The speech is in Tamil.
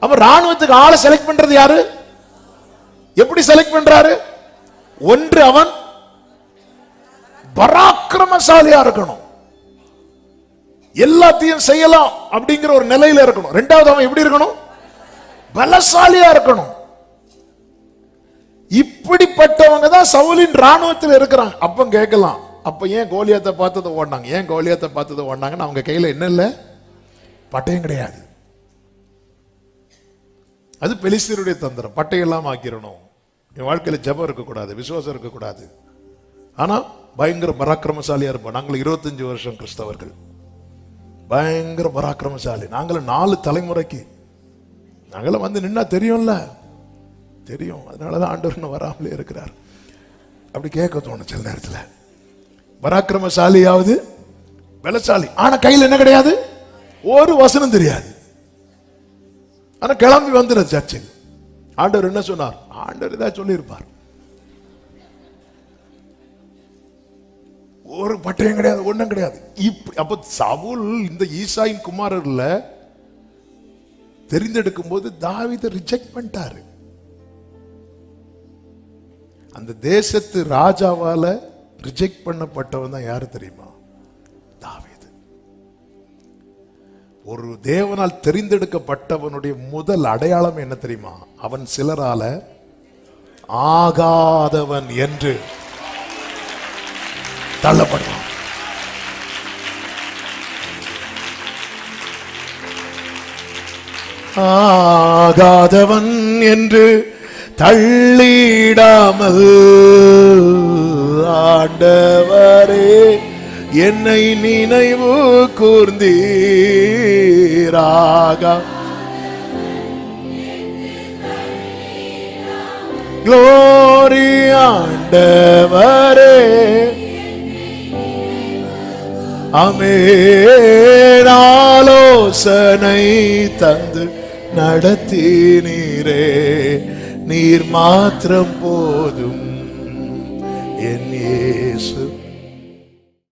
அப்ப ராணுவத்துக்கு ஆளை செலக்ட் பண்றது யாரு? எப்படி செலக்ட் பண்றாரு? ஒன்று அவன் பராக்கிரமசாலியா இருக்கணும். எல்லாத்தையும் செய்யலாம் அப்படிங்கிற ஒரு நிலையில இருக்கணும். ரெண்டாவது அவன் எப்படி இருக்கணும்? பலசாலியா இருக்கணும். இப்படிப்பட்டவங்க தான் சவுலின் ராணுவத்தில் இருக்கிறாங்க அப்ப கேட்கலாம். அப்ப ஏன் கோலியாத்தை பார்த்ததை ஓடினாங்க? ஏன் கோலியாத்தை பார்த்ததை ஓடினாங்கன்னு அவங்க கையில என்ன இல்லை? பட்டயம் கிடையாது. அது பெலிஸ்தீருடைய தந்திரம். பட்டையெல்லாம் ஆக்கிரணும். என் வாழ்க்கையில் ஜெபம் இருக்கக்கூடாது விசுவாசம் இருக்கக்கூடாது. ஆனால் பயங்கர பராக்கிரமசாலியாக இருப்போம். நாங்கள் இருபத்தஞ்சு வருஷம் கிறிஸ்தவர்கள். பயங்கர பராக்கிரமசாலி. நாங்களும் நாலு தலைமுறைக்கு. நாங்களும் வந்து நின்னா தெரியும்ல? தெரியும். அதனால தான் ஆண்டவர்னு வராமலே இருக்கிறார். அப்படி கேட்க தோணும் சில நேரத்தில். பராக்கிரமசாலியாவது பலசாலி. ஆனால் கையில் என்ன கிடையாது? ஒரு வசனம் தெரியாது. ஆனா கிளம்பி வந்துடுற சர்ச்சுக்கு ஆண்டவர் என்ன சொன்னார்? ஆண்டவர் ஏதாவது சொல்லியிருப்பார். ஒரு பட்டயம் கிடையாது ஒன்றும் கிடையாது. இப்படி அப்ப சவுல் இந்த ஈசாயின் குமாரர்ல தெரிந்தெடுக்கும் போது தாவீதை ரிஜெக்ட் பண்ணிட்டாரு. அந்த தேசத்து ராஜாவால ரிஜெக்ட் பண்ணப்பட்டவன் தான் யாரு தெரியுமா? ஒரு தேவனால் தெரிந்தெடுக்கப்பட்டவனுடைய முதல் அடையாளம் என்ன தெரியுமா? அவன் சிலரால ஆகாதவன் என்று தள்ளப்படுவான். ஆகாதவன் என்று தள்ளிடாமல் ஆண்டவரே என்னை நினைவு கூர்ந்தீராக க்ளோரி ஆண்டவரே. அமேனாலோசனை தந்து நடத்தினீரே. நீர் மாத்திரம் போதும். என் இயேசு.